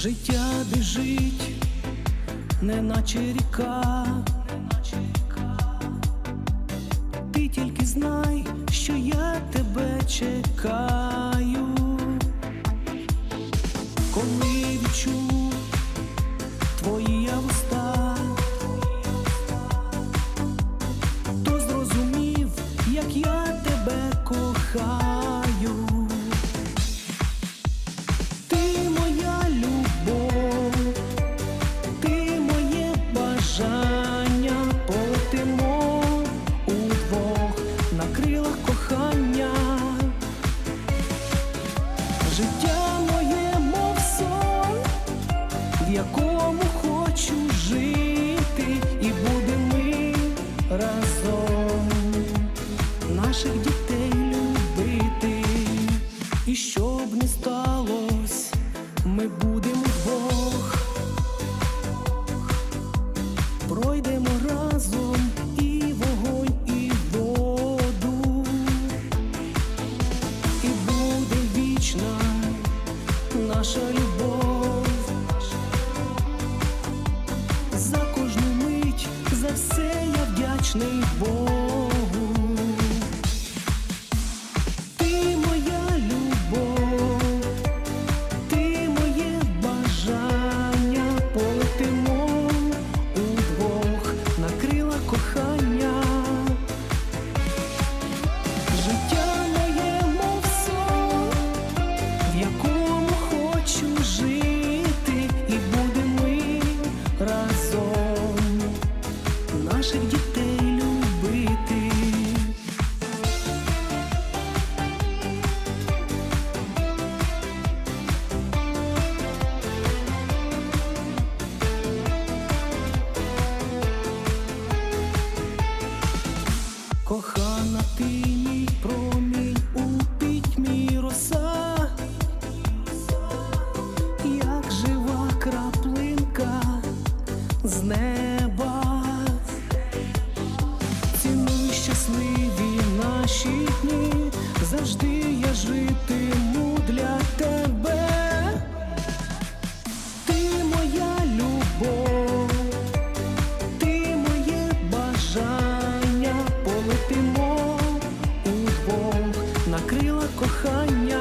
Життя біжить, неначе ріка. Ти тільки знай, що я тебе чекаю. Коли відчув твої Життя моє, мов сон, в якому хочу жити, і будемо ми разом наших дітей любити. І щоб не сталося, ми будемо вдвох, наша любов. За кожну мить, за все я вдячний Богу. Наших дітей любити. Кохана, ти мій промінь щасливі наші дні, завжди я житиму для тебе. Ти моя любов, ти моє бажання, полетимо удвох на крила кохання.